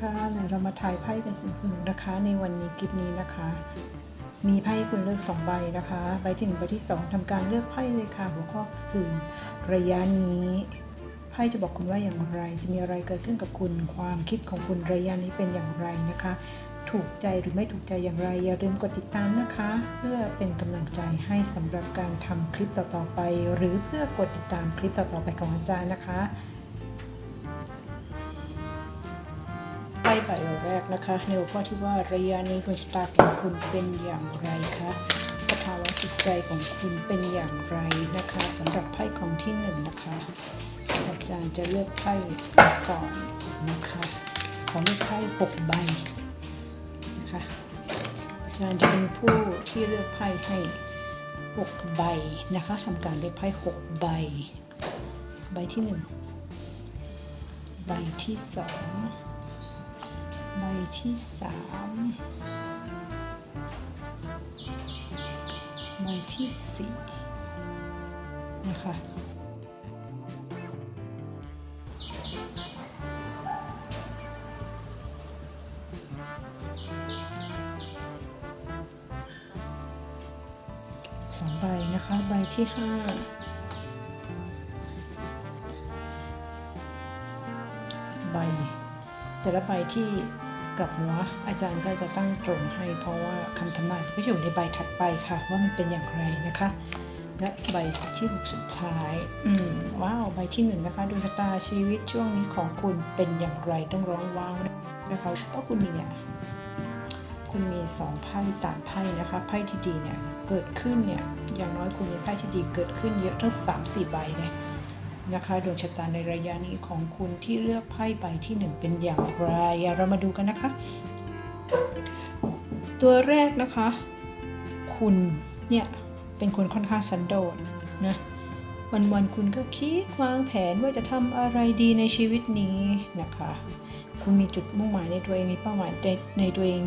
ค่ะเดี๋ยวเรามาถ่ายไพ่กันสนุกๆนะคะ ในวันนี้กิฟนี้นะคะ มีไพ่คุณเลือกสองใบนะคะ ใบที่หนึ่งใบที่สองทำการเลือกไพ่เลยค่ะ หัวข้อคือระยะนี้ไพ่จะบอกคุณว่าอย่างไร จะมีอะไรเกิดขึ้นกับคุณ ความคิดของคุณระยะนี้เป็นอย่างไรนะคะ ถูกใจหรือไม่ถูกใจอย่างไร อย่าลืมกดติดตามนะคะ เพื่อเป็นกำลังใจให้สำหรับการทำคลิปต่อๆไป หรือเพื่อกดติดตามคลิปต่อๆไปของอาจารย์นะคะ ไพ่ใบแรกนะคะในหัวข้อที่ว่าระยะนี้ดวงชะตาของคุณเป็นอย่างไรคะสภาวะจิตใจของคุณเป็นอย่างไรนะคะสำหรับไพ่ของที่หนึ่งนะคะ อาจารย์จะเลือกไพ่ก่อนนะคะขอเลือกไพ่หกใบนะคะอาจารย์จะเป็นผู้ที่เลือกไพ่ให้หกใบนะคะทำการเลือกไพ่หกใบ ใบที่หนึ่งใบที่สอง ใบที่สามใบที่สี่นะคะสองใบนะคะ ใบที่ห้า แต่ละใบที่กลับหัวอาจารย์ก็จะตั้งตรงให้ เพราะว่าคำทำนายก็อยู่ในใบถัดไปค่ะ ว่ามันเป็นอย่างไรนะคะ และใบที่หกสุดท้ายอืมว้าวใบที่หนึ่งนะคะดวงชะตาชีวิตช่วงนี้ของคุณเป็นอย่างไรต้องร้องว้าวนะคะเพราะคุณมีเนี่ยคุณมีสองไพ่สามไพ่นะคะไพ่ที่ดีเนี่ยเกิดขึ้นเนี่ยอย่างน้อยคุณมีไพ่ที่ดีเกิดขึ้นเยอะทั้งสามสี่ใบเลย นะคะดวงชะตาในระยะนี้ของคุณที่เลือกไพ่ใบที่หนึ่งเป็นอย่างไร เรามาดูกันนะคะ ตัวแรกนะคะ คุณเนี่ยเป็นคนค่อนข้างสันโดษนะวันๆคุณก็คิดวางแผนว่าจะทำอะไรดีในชีวิตนี้นะคะ คุณมีจุดมุ่งหมายในตัวเองมีเป้าหมายในในตัวเอง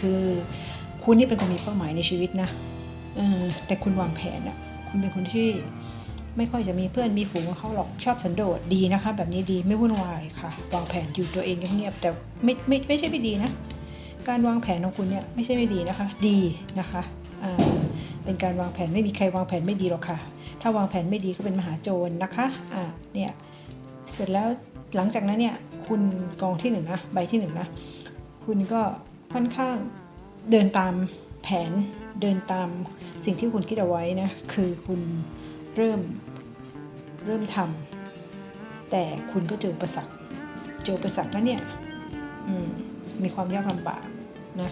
คือคุณนี่เป็นคนมีเป้าหมายในชีวิตนะแต่คุณวางแผนอะคุณเป็นคนที่ ไม่ค่อยจะมีเพื่อนมีฝูงกับเขาหรอกชอบสันโดษดีนะคะ แบบนี้ดีไม่วุ่นวายค่ะ วางแผนอยู่ตัวเองเงียบๆแต่ไม่ไม่ไม่ใช่ไม่ดีนะ การวางแผนของคุณเนี่ยไม่ใช่ไม่ดีนะคะ ดีนะคะอ่าเป็นการวางแผนไม่มีใครวางแผนไม่ดีหรอกค่ะ ถ้าวางแผนไม่ดีก็เป็นมหาโจรนะคะอ่าเนี่ยเสร็จแล้วหลังจากนั้นเนี่ยคุณกองที่หนึ่งนะใบที่หนึ่งนะคุณก็ค่อนข้างเดินตามแผนเดินตามสิ่งที่คุณคิดเอาไว้นะคือคุณเริ่ม เริ่มทำแต่คุณก็เจออุประสักเจออุประสักแล้วเนี่ยอืมมีความยากลำบากนะ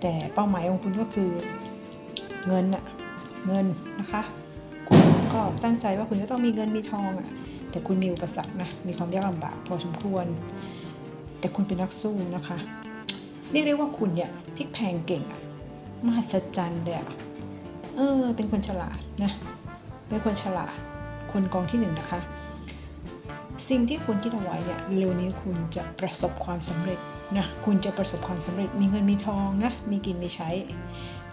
แต่เป้าหมายของคุณก็คือเงินอะเงินนะคะ คุณก็ตั้งใจว่าคุณจะต้องมีเงินมีทองอะแต่คุณมีอุปสรรคนะมีความยากลำบากพอสมควร แต่คุณเป็นนักสู้นะคะ เรียกได้ว่าคุณเนี่ยพลิกแพงเก่งอะมหัศจรรย์เลยอะเออเป็นคนฉลาดนะเป็นคนฉลาด คนกองที่หนึ่งนะคะ สิ่งที่คุณคิดเอาไว้เนี่ยเร็วนี้คุณจะประสบความสำเร็จนะคุณจะประสบความสำเร็จมีเงินมีทองนะมีกินมีใช้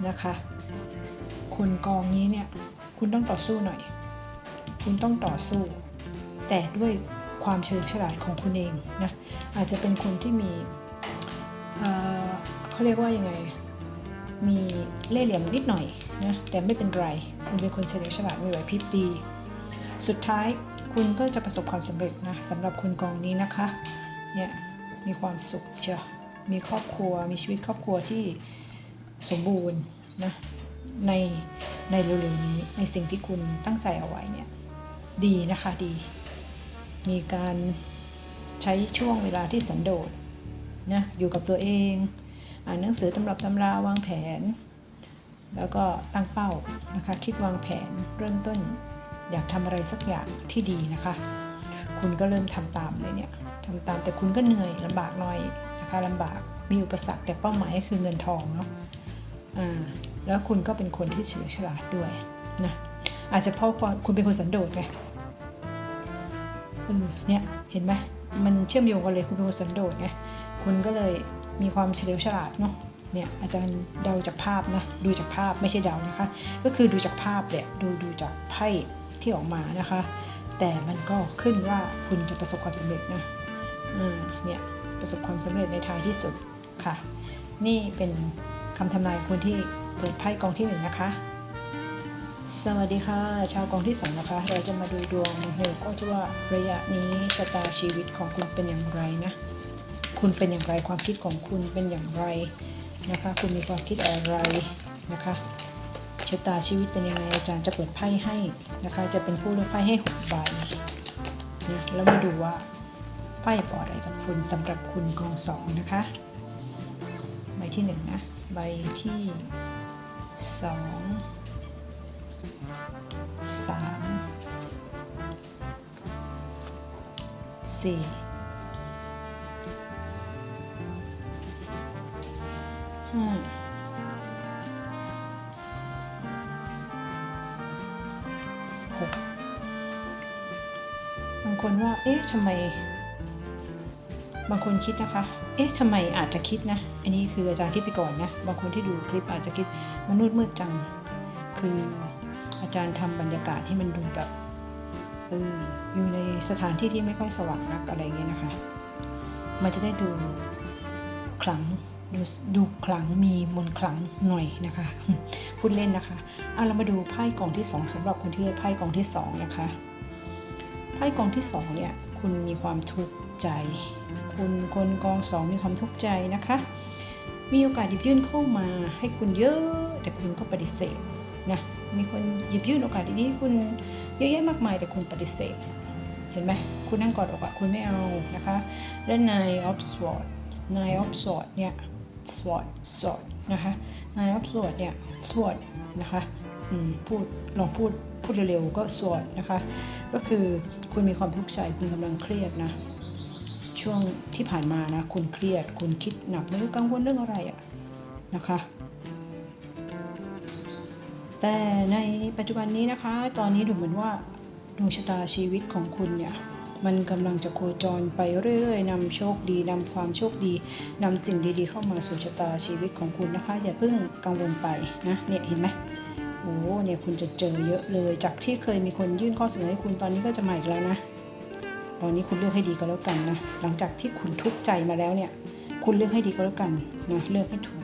นะคะ คนกองนี้เนี่ยคุณต้องต่อสู้หน่อย คุณต้องต่อสู้ แต่ด้วยความเฉลียวฉลาดของคุณเองนะอาจจะเป็นคนที่มีเเขาเรียกว่ายังไงมีเล่ห์เหลี่ยมนิดหน่อยนะแต่ไม่เป็นไร คุณเป็นคนเฉลียวฉลาดมีไหวพริบดี สุดท้ายคุณก็จะประสบความสำเร็จนะสำหรับคนกองนี้นะคะเนี่ยมีความสุขเชียวมีครอบครัวมีชีวิตครอบครัวที่สมบูรณ์นะในในเร็วๆนี้ในสิ่งที่คุณตั้งใจเอาไว้เนี่ยดีนะคะดี มีการใช้ช่วงเวลาที่สันโดษนะอยู่กับตัวเอง อ่านหนังสือตำรับตำราวางแผน แล้วก็ตั้งเป้านะคะคิดวางแผนเริ่มต้น อยากทำอะไรสักอย่างที่ดีนะคะ คุณก็เริ่มทำตามเลยเนี่ยทำตามแต่คุณก็เหนื่อยลำบากหน่อยนะคะลำบากมีอุปสรรคแต่เป้าหมายก็คือเงินทองเนาะอ่าแล้วคุณก็เป็นคนที่เฉลียวฉลาดด้วยนะอาจจะเพราะคุณเป็นคนสันโดษไงเออเนี่ยเห็นไหมมันเชื่อมโยงกันเลยคุณเป็นคนสันโดษไงคุณก็เลยมีความเฉลียวฉลาดเนาะเนี่ยอาจารย์เดาจากภาพนะดูจากภาพไม่ใช่เดานะคะ ก็คือดูจากภาพเนี่ยดูดูจากไพ่ ที่ออกมานะคะ แต่มันก็ขึ้นว่าคุณจะประสบความสำเร็จนะเนี่ยประสบความสำเร็จในท้ายที่สุดค่ะ นี่เป็นคำทำนายคนที่เปิดไพ่กองที่หนึ่งนะคะ สวัสดีค่ะ ชาวกองที่สองนะคะ เราจะมาดูดวงหัวข้อที่ว่าระยะนี้ชะตาชีวิตของคุณเป็นอย่างไรนะ คุณเป็นอย่างไรความคิดของคุณเป็นอย่างไรนะคะ คุณมีความคิดอะไรนะคะ ชะตาชีวิตเป็นยังไงอาจารย์จะเปิดไพ่ให้นะคะ จะเป็นผู้เลือกไพ่ให้หกใบนะแล้วมาดูว่าไพ่บอกอะไรกับคุณสำหรับคุณกองสองนะคะ ใบที่หนึ่งนะ ใบที่สองสามสี่ห้า บางคนว่า เอ๊ะทำไม บางคนคิดนะคะ เอ๊ะทำไมอาจจะคิดนะ อันนี้คืออาจารย์คิดไปก่อนนะ บางคนที่ดูคลิปอาจจะคิดมนุษย์มืดจัง คืออาจารย์ทำบรรยากาศให้มันดูแบบ เออ อยู่ในสถานที่ที่ไม่ค่อยสว่างนักอะไรเงี้ยนะคะ มันจะได้ดูขลังดูดูขลังมีมนขลังหน่อยนะคะ พูดเล่นนะคะอะเรามาดูไพ่กองที่สองสำหรับคนที่เลือกไพ่กองที่สองนะคะ ไพ่กองที่สองเนี่ยคุณมีความทุกข์ใจ คุณคนกองสองมีความทุกข์ใจนะคะ มีโอกาสหยิบยื่นเข้ามาให้คุณเยอะแต่คุณก็ปฏิเสธนะมีคนหยิบยื่นโอกาสดีๆให้คุณเยอะแยะมากมายแต่คุณปฏิเสธ เห็นไหมคุณนั่งกอดอกอะคุณไม่เอานะคะและ nine of swords nine of swords เนี่ย sword sword นะคะ nine of swords เนี่ย sword นะคะ พูดลองพูดพูดเร็วๆก็ sword นะคะ ก็คือคุณมีความทุกข์ใจคุณกำลังเครียดนะ ช่วงที่ผ่านมานะ คุณเครียด คุณคิดหนักไม่รู้กังวลเรื่องอะไรอะนะคะ แต่ในปัจจุบันนี้นะคะ ตอนนี้ดูเหมือนว่าดวงชะตาชีวิตของคุณเนี่ยมันกำลังจะโคจรไปเรื่อยๆนำโชคดีนำความโชคดีนำสิ่งดีๆ เข้ามาสู่ชะตาชีวิตของคุณนะคะ อย่าเพิ่งกังวลไปนะเนี่ยเห็นไหม โอ้เนี่ยคุณจะเจอเยอะเลย จากที่เคยมีคนยื่นข้อเสนอให้คุณตอนนี้ก็จะมาอีกแล้วนะ ตอนนี้คุณเลือกให้ดีก็แล้วกันนะ หลังจากที่คุณทุกข์ใจมาแล้วเนี่ย คุณเลือกให้ดีก็แล้วกันนะเลือกให้ถูก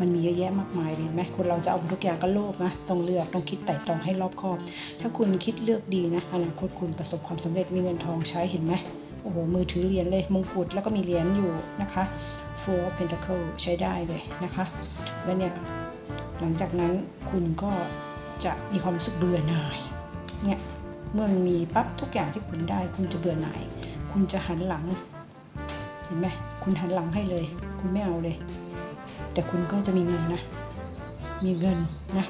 มันมีเยอะแยะมากมายเลยเห็นไหมคนเราจะเอาทุกอย่างก็โลภนะ ต้องเลือกต้องคิดไต่ตรองให้รอบคอบ ถ้าคุณคิดเลือกดีนะอนาคตคุณประสบความสำเร็จมีเงินทองใช้เห็นไหมโอ้โหมือถือเหรียญเลยมงกุฎแล้วก็มีเหรียญอยู่นะคะ Four of Pentacle ใช้ได้เลยนะคะ แล้วเนี่ย หลังจากนั้นคุณก็จะมีความรู้สึกเบื่อหน่ายเนี่ยเมื่อมันมีปั๊บทุกอย่างที่คุณได้ คุณจะเบื่อหน่าย คุณจะหันหลัง เห็นไหมคุณหันหลังให้เลย คุณไม่เอาเลย แต่คุณก็จะมีเงินนะ มีเงินนะ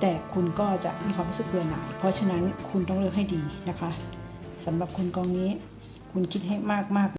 แต่คุณก็จะมีความรู้สึกเบื่อหน่าย เพราะฉะนั้นคุณต้องเลือกให้ดีนะคะสำหรับคนกองนี้ คุณคิดให้มากมาก